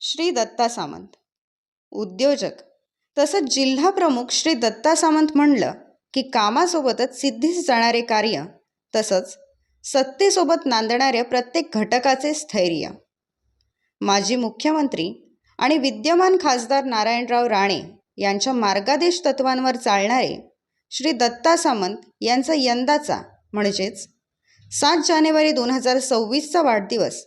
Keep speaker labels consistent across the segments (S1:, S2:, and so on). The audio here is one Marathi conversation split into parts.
S1: श्री दत्ता सामंत. उद्योजक. तसंच जिल्हा प्रमुख श्री दत्ता सामंत म्हणलं की कामासोबतच सिद्धीस जाणारे कार्य तसंच सत्तेसोबत नांदणाऱ्या प्रत्येक घटकाचे स्थैर्य. माजी मुख्यमंत्री आणि विद्यमान खासदार नारायणराव राणे यांच्या मार्गादेश तत्वांवर चालणारे श्री दत्ता सामंत यांचा यंदाचा म्हणजेच सात जानेवारी दोन हजार सव्वीसचा वाढदिवस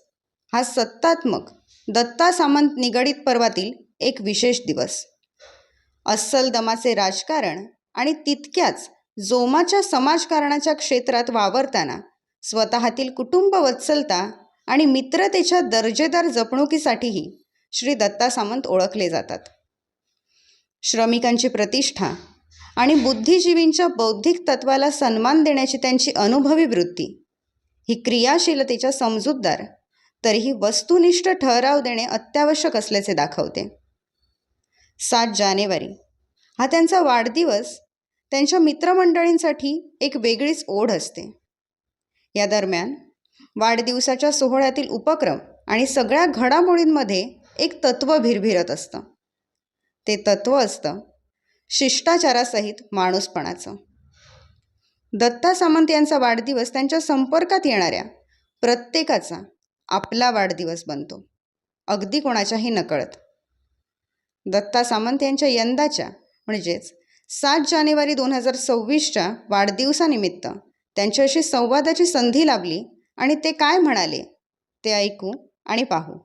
S1: हा सत्तात्मक दत्ता सामंत निगडीत पर्वातील एक विशेष दिवस. अस्सल दमाचे राजकारण आणि तितक्याच जोमाच्या समाजकारणाच्या क्षेत्रात वावरताना स्वतःतील कुटुंब वत्सलता आणि मित्रतेच्या दर्जेदार जपणुकीसाठीही श्री दत्ता सामंत ओळखले जातात. श्रमिकांची प्रतिष्ठा आणि बुद्धिजीवींच्या बौद्धिक तत्वाला सन्मान देण्याची त्यांची अनुभवी वृत्ती ही क्रियाशीलतेच्या समजूतदार तरीही वस्तुनिष्ठ ठराव देणे अत्यावश्यक असल्याचे दाखवते. सात जानेवारी. हा त्यांचा वाढदिवस त्यांच्या मित्रमंडळींसाठी एक वेगळीच ओढ असते. या दरम्यान वाढदिवसाच्या सोहळ्यातील उपक्रम आणि सगळ्या घडामोडींमध्ये एक तत्त्व भिरभिरत असतं. ते तत्त्व असतं शिष्टाचारासहित माणूसपणाचं. दत्ता सामंत यांचा वाढदिवस त्यांच्या संपर्कात येणाऱ्या प्रत्येकाचा आपला वाढदिवस बनतो. अगदी कोणाच्याही नकळत. दत्ता सामंत यांच्या यंदाच्या म्हणजेच सात जानेवारी दोन हजार सव्वीसच्या वाढदिवसानिमित्त त्यांच्याशी संवादाची संधी लाभली आणि ते काय म्हणाले ते ऐकू आणि पाहू.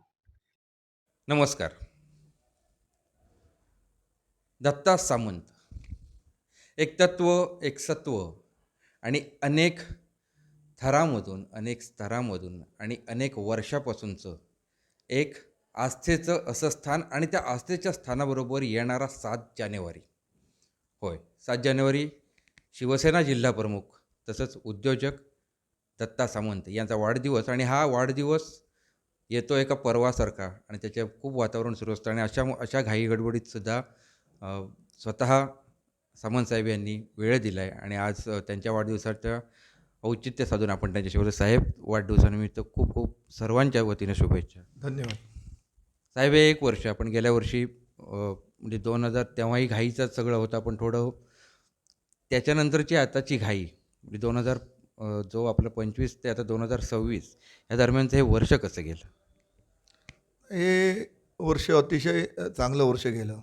S2: नमस्कार. दत्ता सामंत. एक तत्व एक सत्व आणि अनेक थरामधून अनेक स्तरामधून आणि अनेक वर्षापासूनचं एक आस्थेचं असं स्थान आणि त्या आस्थेच्या स्थानाबरोबर येणारा सात जानेवारी. होय सात जानेवारी शिवसेना जिल्हा प्रमुख तसंच उद्योजक दत्ता सामंत यांचा वाढदिवस आणि हा वाढदिवस येतो एका पर्वासारखा आणि त्याचे खूप वातावरण सुरू असतं आणि अशा अशा घाई गडबडीतसुद्धा स्वतः सामंत साहेब यांनी वेळ दिला आहे आणि आज त्यांच्या वाढदिवसाच्या औचित्य साधून आपण त्यांच्याशी बोलतो साहेब वाढदिवसानिमित्त खूप खूप सर्वांच्या वतीने शुभेच्छा.
S3: धन्यवाद.
S2: साहेब हे एक वर्ष आपण गेल्या वर्षी म्हणजे दोन हजार तेव्हाही घाईचं सगळं होतं पण थोडं त्याच्यानंतरची आताची घाई म्हणजे दोन हजार जो आपलं पंचवीस ते आता दोन हजार सव्वीस या दरम्यानचं हे वर्ष कसं गेलं?
S3: हे वर्ष अतिशय चांगलं वर्ष गेलं.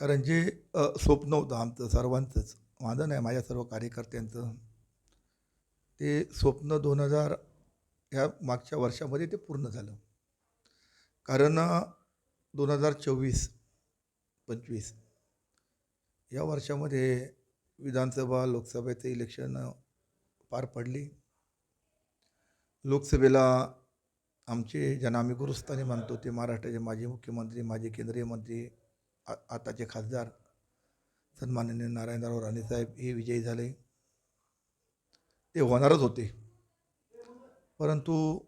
S3: कारण जे स्वप्न होतं आमचं सर्वांचंच. माझं नाही माझ्या सर्व कार्यकर्त्यांचं. ते स्वप्न दोन हजार ह्या मागच्या वर्षामध्ये ते पूर्ण झालं. कारण दोन हजार चोवीस पंचवीस या वर्षामध्ये विधानसभा लोकसभेचे इलेक्शन पार पडली. लोकसभेला आमचे ज्यांना आम्ही गुरुस्थानी मानतो ते महाराष्ट्राचे माजी मुख्यमंत्री माजी केंद्रीय मंत्री आ आताचे खासदार सन्माननीय नारायणराव राणेसाहेब हे विजयी झाले. ते होणारच होते. परंतु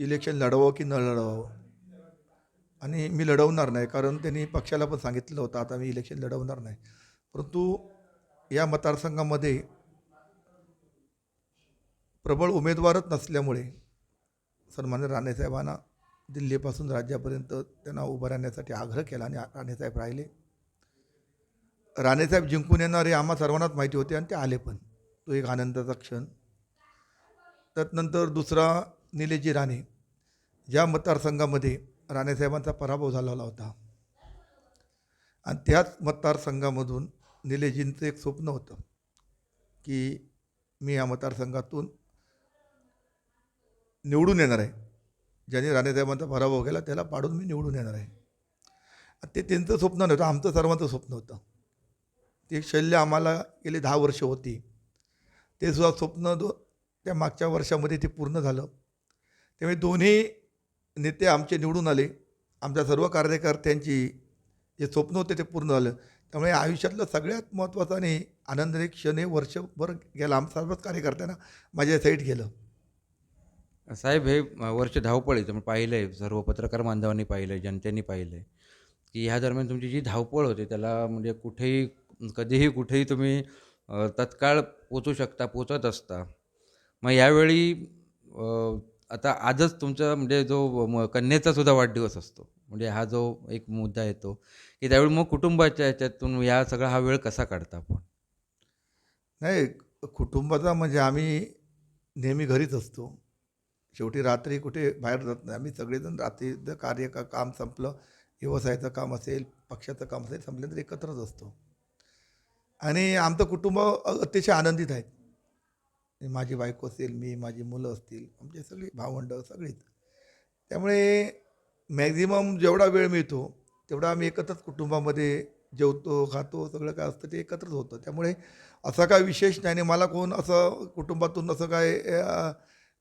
S3: इलेक्शन लढवावं की न लढवावं आणि मी लढवणार नाही कारण त्यांनी पक्षाला पण सांगितलं होतं आता मी इलेक्शन लढवणार नाही. परंतु या मतदारसंघामध्ये प्रबळ उमेदवारच नसल्यामुळे सन्मान्य राणेसाहेबांना दिल्लीपासून राज्यापर्यंत त्यांना उभं राहण्यासाठी आग्रह केला आणि राणेसाहेब राहिले. राणेसाहेब जिंकून येणारे आम्हा सर्वांनाच माहिती होते आणि ते आले पण. तो एक आनंदाचा क्षण. त्यानंतर दुसरा निलेजी राणे. ज्या मतदारसंघामध्ये राणेसाहेबांचा पराभव झालेला होता. आणि त्याच मतदारसंघामधून निलेजींचं एक स्वप्न होतं की मी या मतदारसंघातून निवडून येणार आहे. ज्याने राणेसाहेबांचा पराभव केला त्याला पाडून मी निवडून येणार आहे. आणि ते त्यांचं स्वप्न नव्हतं आमचं सर्वांचं स्वप्न होतं. ते शल्य आम्हाला गेली दहा वर्ष होती. ते सुद्धा स्वप्न दो त्या मागच्या वर्षामध्ये ते पूर्ण झालं. त्यामुळे दोन्ही नेते आमचे निवडून आले. आमच्या सर्व कार्यकर्त्यांची जे स्वप्न होते ते पूर्ण झालं. त्यामुळे आयुष्यातलं सगळ्यात महत्त्वाचं आणि आनंदाने क्षण हे वर्षभर गेला. आम सर्वच कार्यकर्त्यांना माझ्या साईड गेलं.
S2: साहेब हे वर्ष धावपळीचं मी पाहिलं आहे सर्व पत्रकार बांधवांनी पाहिलं आहे जनतेने पाहिलं आहे की ह्या दरम्यान तुमची जी धावपळ होते त्याला म्हणजे कुठेही कधीही कुठेही तुम्ही तत्काळ पोचू शकता पोचत असता. मग यावेळी आता आजच तुमचा म्हणजे जो म- कन्येचा सुद्धा वाढदिवस असतो. म्हणजे हा जो एक मुद्दा येतो की त्यावेळी मग कुटुंबाच्या ह्याच्यातून या सगळा हा वेळ कसा काढता आपण?
S3: नाही कुटुंबाचा म्हणजे आम्ही नेहमी घरीच असतो. शेवटी रात्री कुठे बाहेर जात नाही. आम्ही सगळेजण रात्रीचं कार्य का काम संपलं व्यवसायाचं काम असेल पक्षाचं काम असेल संपल्यानंतर एकत्रच असतो. आणि आमचं कुटुंब अतिशय आनंदित आहेत माझी बायको असेल मी माझी मुलं असतील आमचे सगळी भावंड सगळीच. त्यामुळे मॅक्झिमम जेवढा वेळ मिळतो तेवढा आम्ही एकत्रच कुटुंबामध्ये जेवतो खातो सगळं काय असतं ते एकत्रच होतं. त्यामुळे असा काय विशेष नाही आणि मला कोण असं कुटुंबातून असं काय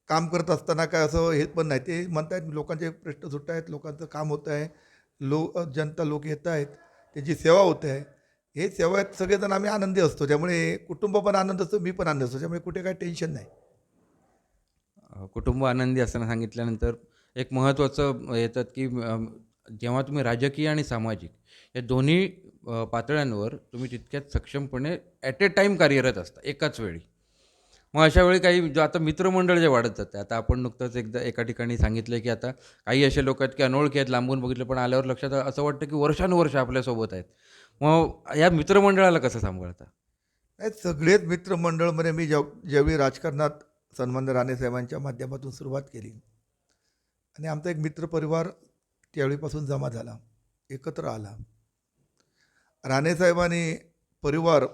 S3: काम करत असताना काय असं हे पण नाही. ते म्हणतायत लोकांचे प्रश्न सुटत आहेत लोकांचं काम होतं आहे लो जनता लोक येत आहेत त्याची सेवा होत आहे. हे सेवेत सगळेजण आम्ही आनंदी असतो. त्यामुळे कुटुंब पण आनंद असतो मी पण आनंद असतो. त्यामुळे कुठे काय टेन्शन नाही.
S2: कुटुंब आनंदी असताना सांगितल्यानंतर एक महत्त्वाचं येतात की जेव्हा तुम्ही राजकीय आणि सामाजिक या दोन्ही पातळ्यांवर तुम्ही तितक्यात सक्षमपणे ॲट ए टाईम कार्यरत असता एकाच वेळी. मग अशा वेळी काही जो आता मित्रमंडळ जे वाढत जातं आता आपण नुकतंच एकदा एका ठिकाणी सांगितलं की आता काही असे लोक आहेत की अनोळखी आहेत लांबून बघितलं पण आल्यावर लक्षात असं वाटतं की वर्षानुवर्ष आपल्यासोबत आहेत. मग या मित्रमंडळाला कसं सांभाळता?
S3: नाही सगळेच मित्रमंडळमध्ये म्हणजे मी जेव ज्यावेळी राजकारणात सन्मान राणेसाहेबांच्या माध्यमातून सुरुवात केली आणि आमचा एक मित्रपरिवार त्यावेळीपासून जमा झाला एकत्र आला. राणेसाहेबांनी परिवार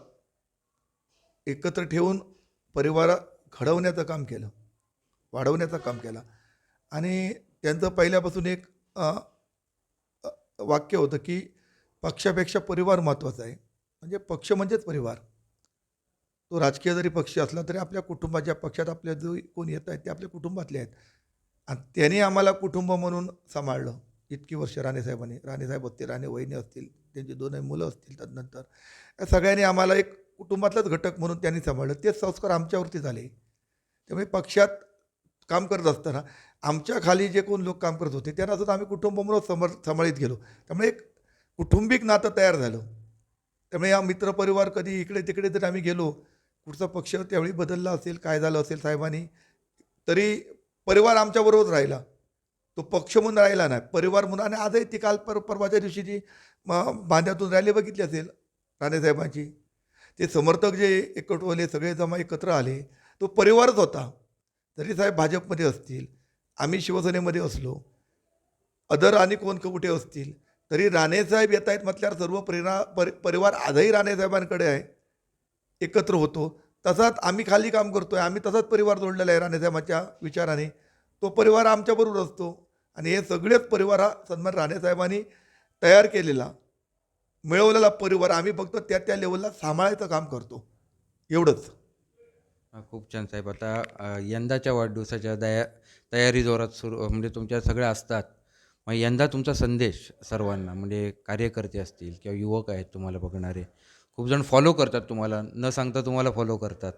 S3: एकत्र ठेवून परिवार घडवण्याचं काम केलं वाढवण्याचं काम केलं. आणि त्यांचं पहिल्यापासून एक वाक्य होतं की पक्षापेक्षा परिवार महत्त्वाचा आहे. म्हणजे पक्ष म्हणजेच परिवार. तो राजकीय जरी पक्ष असला तरी आपल्या कुटुंबाच्या पक्षात आपल्या जो कोण येत आहेत ते आपल्या कुटुंबातले आहेत. आणि त्यांनी आम्हाला कुटुंब म्हणून सांभाळलं. इतकी वर्ष राणेसाहेबांनी राणेसाहेब असतील राणे वहिनी असतील त्यांची दोनही मुलं असतील तदनंतर या सगळ्यांनी आम्हाला एक कुटुंबातलाच घटक म्हणून त्यांनी सांभाळलं. तेच संस्कार आमच्यावरती झाले. त्यामुळे पक्षात काम करत असताना आमच्या खाली जे कोण लोक काम करत होते त्यांना सुद्धा आम्ही कुटुंब म्हणून समर सांभाळीत गेलो. त्यामुळे एक कुटुंबिक नातं तयार झालं. त्यामुळे या मित्रपरिवार कधी इकडे तिकडे जर आम्ही गेलो कुठचा पक्ष त्यावेळी बदलला असेल काय झालं असेल साहेबांनी तरी परिवार आमच्याबरोबरच राहिला. तो पक्ष म्हणून राहिला नाही परिवार म्हणून. आणि आजही ती काल पर परवाच्या दिवशी जी बांध्यातून रॅली बघितली असेल राणेसाहेबांची ते समर्थक जे एकवटवले सगळे जमा एकत्र आले तो परिवारच होता. तरी साहेब भाजपमध्ये असतील आम्ही शिवसेनेमध्ये असलो अदर आणि कोण कुठे असतील तरी राणेसाहेब येत आहेत म्हटल्यावर सर्व प्रेरणा परि परिवार आजही राणेसाहेबांकडे आहे. एकत्र होतो. तसाच आम्ही खाली काम करतो आहे आम्ही तसाच परिवार जोडलेला आहे राणेसाहेबांच्या विचाराने. तो परिवार आमच्याबरोबर असतो. आणि हे सगळेच परिवार हा सन्मान राणेसाहेबांनी तयार केलेला. मिळवलेला परिवार. आम्ही फक्त त्या त्या लेवलला सांभाळायचं काम करतो. एवढंच.
S2: खूप छान साहेब. आता यंदाच्या वाढदिवसाच्या दया तयारी जोरात सुरू म्हणजे तुमच्या सगळ्या असतात. मग यंदा तुमचा संदेश सर्वांना म्हणजे कार्यकर्ते असतील किंवा युवक आहेत तुम्हाला बघणारे खूप जण फॉलो करतात तुम्हाला न सांगता तुम्हाला फॉलो करतात.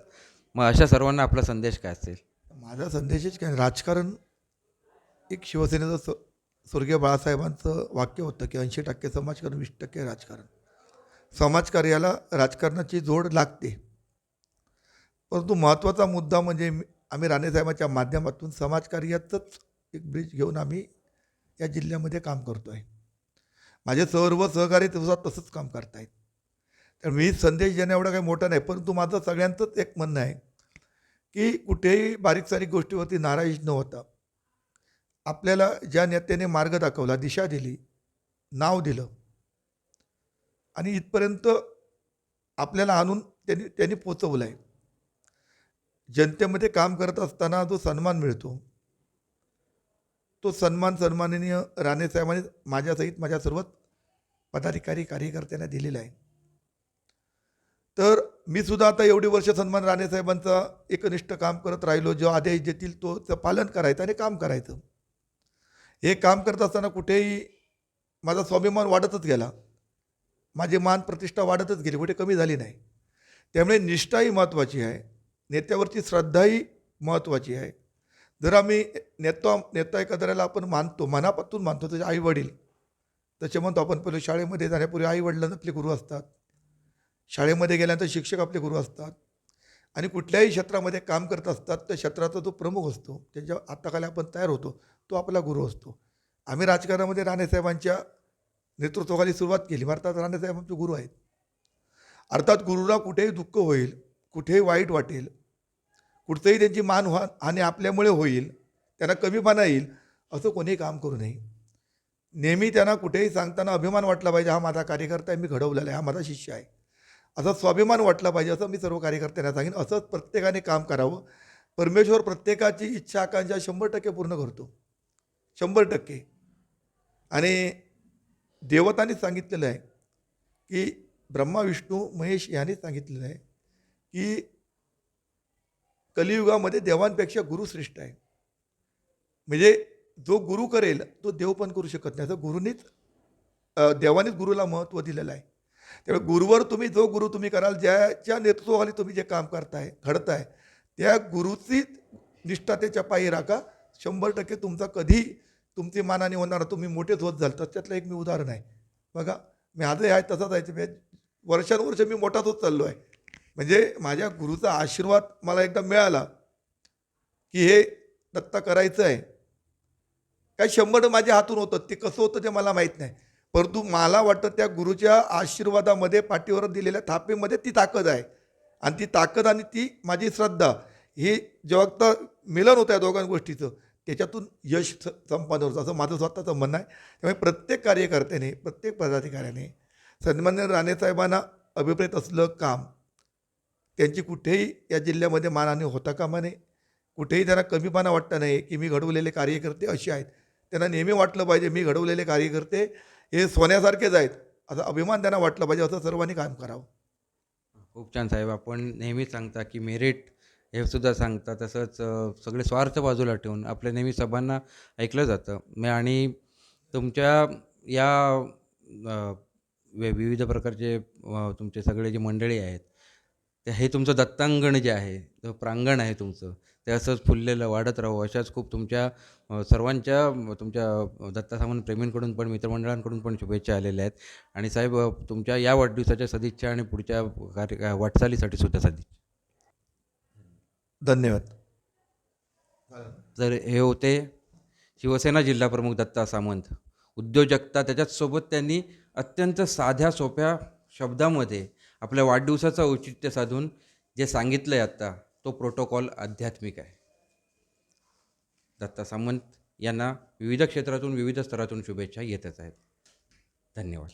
S2: मग अशा सर्वांना आपला संदेश काय असेल?
S3: माझा संदेशच काय राजकारण एक शिवसेनेचं स स्वर्गीय बाळासाहेबांचं वाक्य होतं की ऐंशी टक्के समाजकारण वीस टक्के राजकारण. समाजकार्याला राजकारणाची जोड लागते. परंतु महत्त्वाचा मुद्दा म्हणजे मी- आम्ही राणेसाहेबांच्या माध्यमातून समाजकार्याचंच एक ब्रिज घेऊन आम्ही या जिल्ह्यामध्ये काम करतो आहे माझे सर्व सहकारी सुद्धा तसंच काम करतायत. तर मी संदेश देणं एवढा काही मोठा नाही परंतु माझं सगळ्यांचंच एक म्हणणं आहे की कुठेही बारीक सारीक गोष्टीवरती नाराज न होता आपल्याला ज्या नेत्याने मार्ग दाखवला दिशा दिली नाव दिलं आणि इथपर्यंत आपल्याला आणून त्यांनी त्यांनी पोचवलं आहे जनतेमध्ये काम करत असताना जो सन्मान मिळतो तो सन्मान सन्माननीय राणेसाहेबांनी माझ्यासहित माझ्या सर्व पदाधिकारी कार्यकर्त्यांना दिलेला आहे. तर मी सुद्धा आता एवढी वर्ष सन्मान राणेसाहेबांचा एकनिष्ठ काम करत राहिलो जो आदेश देतील तोचं पालन करायचं आणि काम करायचं. हे काम करत असताना कुठेही माझा स्वाभिमान वाढतच गेला. माझी मान प्रतिष्ठा वाढतच गेली कुठे कमी झाली नाही. त्यामुळे निष्ठाही महत्त्वाची आहे नेत्यावरची श्रद्धाही महत्त्वाची आहे. जर आम्ही नेता नेता एखाद्याला आपण मानतो मनापासून मानतो त्याचे आई वडील त्याचे म्हणतो आपण पहिले शाळेमध्ये जाण्यापूर्वी आई वडिलांना आपले गुरु असतात. शाळेमध्ये गेल्यानंतर शिक्षक आपले गुरु असतात. आणि कुठल्याही क्षेत्रामध्ये काम करत असतात त्या क्षेत्राचा जो प्रमुख असतो त्याच्या हाताखाली आपण तयार होतो तो आपला गुरु असतो. आम्ही राजकारणामध्ये राणेसाहेबांच्या नेतृत्वाखाली सुरुवात केली. भारतात राणेसाहेब आमचे गुरु आहेत. अर्थात गुरुला कुठेही दुःख होईल कुठेही वाईट वाटेल कुठचंही त्यांची मान व्हा हानी आपल्यामुळे होईल त्यांना कमीपणा येईल असं कोणीही काम करू नये. नेहमी त्यांना कुठेही सांगताना अभिमान वाटला पाहिजे हा माझा कार्यकर्ता आहे मी घडवलेला आहे हा माझा शिष्य आहे. असा स्वाभिमान वाटला पाहिजे असं मी सर्व कार्यकर्त्यांना सांगेन. असंच प्रत्येकाने काम करावं. परमेश्वर प्रत्येकाची इच्छा आकांक्षा शंभर टक्के पूर्ण करतो. शंभर टक्के. आणि देवतांनी सांगितलेलं आहे की ब्रह्मा विष्णू महेश यांनी सांगितलेलं आहे की कलियुगामध्ये देवांपेक्षा गुरु श्रेष्ठ आहे. म्हणजे जो गुरु करेल तो देव पण करू शकत नाही. तर गुरुनीच देवानेच गुरुला महत्त्व दिलेलं आहे. त्यामुळे गुरुवर तुम्ही जो गुरु तुम्ही कराल ज्याच्या नेतृत्वाखाली तुम्ही जे काम करताय घडताय त्या गुरुची निष्ठा त्याच्या पायी राखा. शंभर टक्के तुमचा कधी तुमची मानाने होणार तुम्ही मोठेच होत झाल तर त्यातलं एक मी उदाहरण आहे. बघा मी आजही आहे तसाच आहे. मी वर्षानुवर्ष मी मोठाच होत चाललो आहे. म्हणजे माझ्या गुरुचा आशीर्वाद मला एकदा मिळाला की हे दत्ता करायचं आहे. काय शंभर माझ्या हातून होतं ते कसं होतं ते मला माहीत नाही. परंतु मला वाटतं त्या गुरुच्या आशीर्वादामध्ये पाठीवर दिलेल्या थापेमध्ये ती ताकद आहे. आणि ती ताकद आणि ती माझी श्रद्धा ही जेव्हा तर मिलन होतं या दोघां गोष्टीचं त्याच्यातून यश संपादन होतं. असं माझं स्वतःचं म्हणणं आहे. त्यामुळे प्रत्येक कार्यकर्त्याने प्रत्येक पदाधिकाऱ्याने सन्मान्य राणेसाहेबांना अभिप्रेत असलं काम त्यांची कुठेही या जिल्ह्यामध्ये मानाने होता कामा नये. कुठेही त्यांना कमीपणा वाटता नाही की मी घडवलेले कार्यकर्ते असे आहेत. त्यांना नेहमी वाटलं पाहिजे मी घडवलेले कार्यकर्ते हे सोन्यासारखेच आहेत. असा अभिमान त्यांना वाटला पाहिजे असं सर्वांनी काम करावं.
S2: खूप छान साहेब आपण नेहमी सांगता की मेरिट हे सुद्धा सांगता तसंच सगळे स्वार्थ बाजूला ठेवून आपल्या नेहमी सभांना ऐकलं जातं. म- आणि तुमच्या या वे- विविध प्रकारचे तुमचे सगळे जे मंडळी आहेत ते हे तुमचं दत्तांगण जे आहे ते प्रांगण आहे तुमचं ते असंच फुललेलं वाढत राहू अशाच खूप तुमच्या सर्वांच्या तुमच्या अ, दत्ता सामंत प्रेमींकडून पण मित्रमंडळांकडून पण शुभेच्छा आलेल्या आहेत. आणि साहेब तुमच्या या वाढदिवसाच्या सदिच्छा आणि पुढच्या कार्य वाटचालीसाठी सुद्धा सदिच्छा.
S3: धन्यवाद.
S2: तर हे होते शिवसेना जिल्हाप्रमुख दत्ता सामंत. उद्योजकता त्याच्याचसोबत त्यांनी अत्यंत साध्या सोप्या शब्दामध्ये आपल्या वाढदिवसाचं औचित्य साधून जे सांगितलं आहे आत्ता तो प्रोटोकॉल आध्यात्मिक आहे. दत्ता सामंत यांना विविध क्षेत्रातून विविध स्तरातून शुभेच्छा येतच आहेत. धन्यवाद.